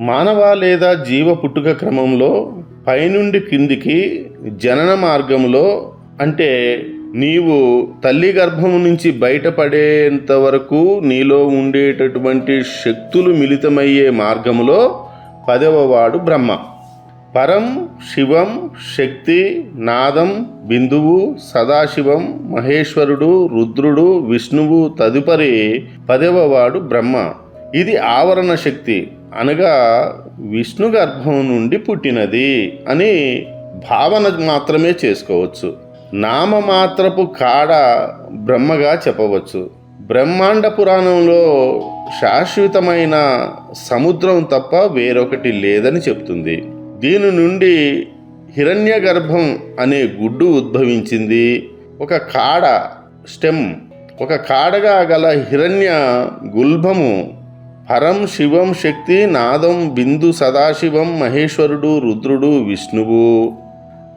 మానవ లేదా జీవ పుట్టుక క్రమంలో పైనుండి కిందికి జనన మార్గంలో అంటే నీవు తల్లి గర్భం నుంచి బయటపడేంత వరకు నీలో ఉండేటటువంటి శక్తులు మిళితమయ్యే మార్గములో పదవవాడు బ్రహ్మ. పరం శివం శక్తి నాదం బిందువు సదాశివం మహేశ్వరుడు రుద్రుడు విష్ణువు తదుపరి పదవవాడు బ్రహ్మ. ఇది ఆవరణ శక్తి అనగా విష్ణు గర్భం నుండి పుట్టినది అని భావన మాత్రమే చేసుకోవచ్చు. నామమాత్రపు కాడ బ్రహ్మగా చెప్పవచ్చు. బ్రహ్మాండ పురాణంలో శాశ్వతమైన సముద్రం తప్ప వేరొకటి లేదని చెప్తుంది. దీని నుండి హిరణ్య గర్భం అనే గుడ్డు ఉద్భవించింది. ఒక కాడ స్టెమ్ ఒక కాడగా గల హిరణ్య గుల్భము పరం శివం శక్తి నాదం బిందు సదాశివం మహేశ్వరుడు రుద్రుడు విష్ణువు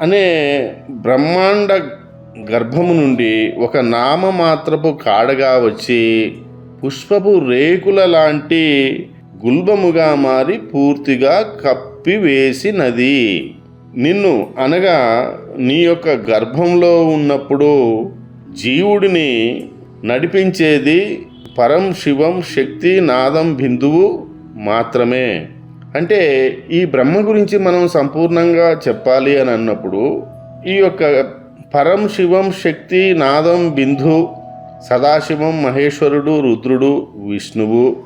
అనే బ్రహ్మాండ గర్భము నుండి ఒక నామమాత్రపు కాడగా వచ్చి పుష్పపు రేకుల లాంటి గుల్బముగా మారి పూర్తిగా కప్పివేసినది నిన్ను అనగా నీ యొక్క గర్భంలో ఉన్నప్పుడు జీవుడిని నడిపించేది పరం శివం శక్తి నాదం బిందువు మాత్రమే. అంటే ఈ బ్రహ్మ గురించి మనం సంపూర్ణంగా చెప్పాలి అని అన్నప్పుడు ఈ యొక్క పరం శివం శక్తి నాదం బిందు సదాశివం మహేశ్వరుడు రుద్రుడు విష్ణువు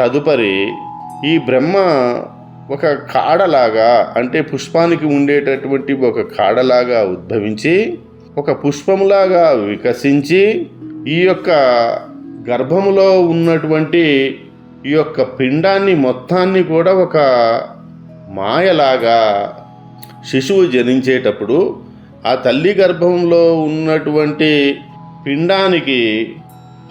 తదుపరి ఈ బ్రహ్మ ఒక కాడలాగా అంటే పుష్పానికి ఉండేటటువంటి ఒక కాడలాగా ఉద్భవించి ఒక పుష్పములాగా వికసించి ఈ యొక్క గర్భములో ఉన్నటువంటి ఈ యొక్క పిండాన్ని మొత్తాన్ని కూడా ఒక మాయలాగా శిశువు జనించేటప్పుడు ఆ తల్లి గర్భంలో ఉన్నటువంటి పిండానికి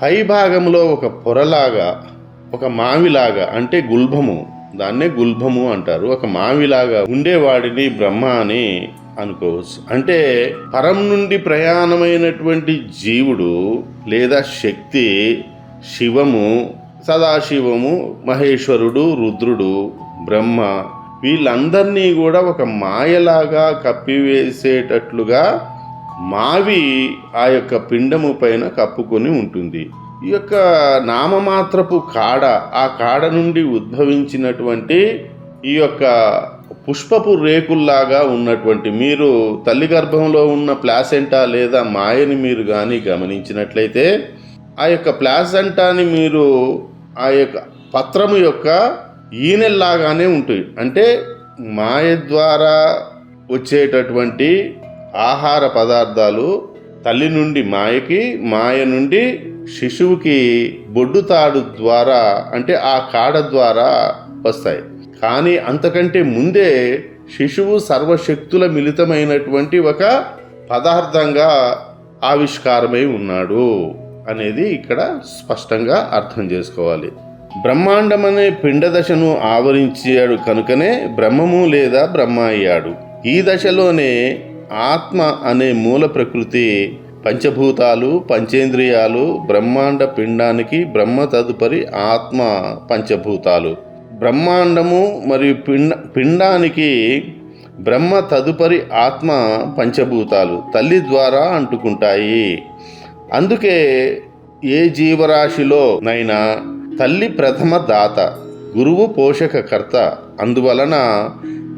పై భాగంలో ఒక పొరలాగా ఒక మావిలాగా అంటే గుల్భము దాన్నే గుల్భము అంటారు. ఒక మావిలాగా ఉండేవాడిని బ్రహ్మ అని అనుకోవచ్చు. అంటే పరం నుండి ప్రయాణమైనటువంటి జీవుడు లేదా శక్తి శివము సదాశివము మహేశ్వరుడు రుద్రుడు బ్రహ్మ వీళ్ళందరినీ కూడా ఒక మాయలాగా కప్పివేసేటట్లుగా మావి ఆ యొక్క పిండము పైన కప్పుకొని ఉంటుంది. ఈ యొక్క నామమాత్రపు కాడ ఆ కాడ నుండి ఉద్భవించినటువంటి ఈ యొక్క పుష్పపు రేకుల్లాగా ఉన్నటువంటి మీరు తల్లి గర్భంలో ఉన్న ప్లాసెంటా లేదా మాయని మీరు కానీ గమనించినట్లయితే ఆ యొక్క ప్లాసెంటాని మీరు ఆ యొక్క పత్రము యొక్క ఈనెల్లాగానే ఉంటుంది. అంటే మాయ ద్వారా వచ్చేటటువంటి ఆహార పదార్థాలు తల్లి నుండి మాయకి మాయ నుండి శిశువుకి బొడ్డు తాడు ద్వారా అంటే ఆ కాడ ద్వారా వస్తాయి. కానీ అంతకంటే ముందే శిశువు సర్వశక్తుల మిళితమైనటువంటి ఒక పదార్థంగా ఆవిష్కారమై ఉన్నాడు అనేది ఇక్కడ స్పష్టంగా అర్థం చేసుకోవాలి. బ్రహ్మాండం అనే పిండ దశను ఆవరించాడు కనుకనే బ్రహ్మము లేదా బ్రహ్మ అయ్యాడు. ఈ దశలోనే ఆత్మ అనే మూల ప్రకృతి పంచభూతాలు పంచేంద్రియాలు బ్రహ్మాండ పిండానికి బ్రహ్మ తదుపరి ఆత్మ పంచభూతాలు. బ్రహ్మాండము మరియు పిండ పిండానికి బ్రహ్మ తదుపరి ఆత్మ పంచభూతాలు తల్లి ద్వారా అంటుకుంటాయి. అందుకే ఏ జీవరాశిలో నైనా తల్లి ప్రథమ దాత గురువు పోషకకర్త అందువలన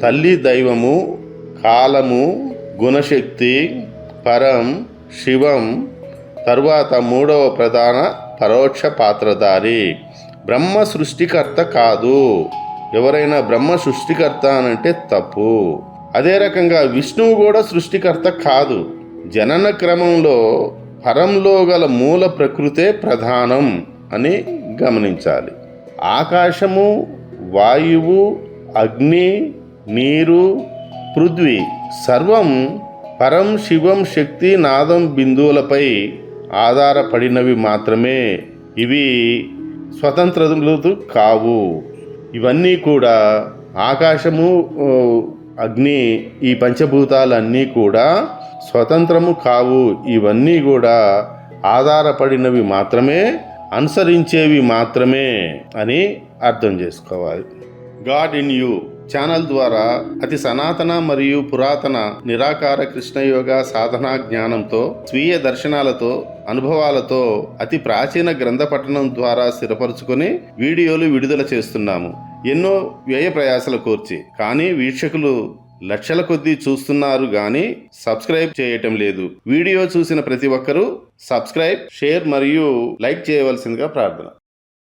తల్లి దైవము కాలము గుణశక్తి పరం శివం తరువాత మూడవ ప్రధాన పరోక్ష పాత్రధారి. బ్రహ్మ సృష్టికర్త కాదు. ఎవరైనా బ్రహ్మ సృష్టికర్త అనంటే తప్పు. అదే రకంగా విష్ణువు కూడా సృష్టికర్త కాదు. జనన క్రమంలో పరంలో గల మూల ప్రకృతే ప్రధానం అని గమనించాలి. ఆకాశము వాయువు అగ్ని నీరు పృథ్వీ సర్వం పరం శివం శక్తి నాదం బిందువులపై ఆధారపడినవి మాత్రమే. ఇవి స్వతంత్రములు కావు. ఇవన్నీ కూడా ఆకాశము అగ్ని ఈ పంచభూతాలన్నీ కూడా స్వతంత్రము కావు. ఇవన్నీ కూడా ఆధారపడినవి మాత్రమే అనుసరించేవి మాత్రమే అని అర్థం చేసుకోవాలి. God in you. ఛానల్ ద్వారా అతి సనాతన మరియు పురాతన నిరాకార కృష్ణయోగ సాధనా జ్ఞానంతో స్వీయ దర్శనాలతో అనుభవాలతో అతి ప్రాచీన గ్రంథ పఠనం ద్వారా స్థిరపరుచుకొని వీడియోలు విడుదల చేస్తున్నాము. ఎన్నో వ్యయ ప్రయాసలు కోర్చి. కానీ వీక్షకులు లక్షల కొద్దీ చూస్తున్నారు కానీ సబ్స్క్రైబ్ చేయటం లేదు. వీడియో చూసిన ప్రతి ఒక్కరూ సబ్స్క్రైబ్ షేర్ మరియు లైక్ చేయవలసిందిగా ప్రార్థన.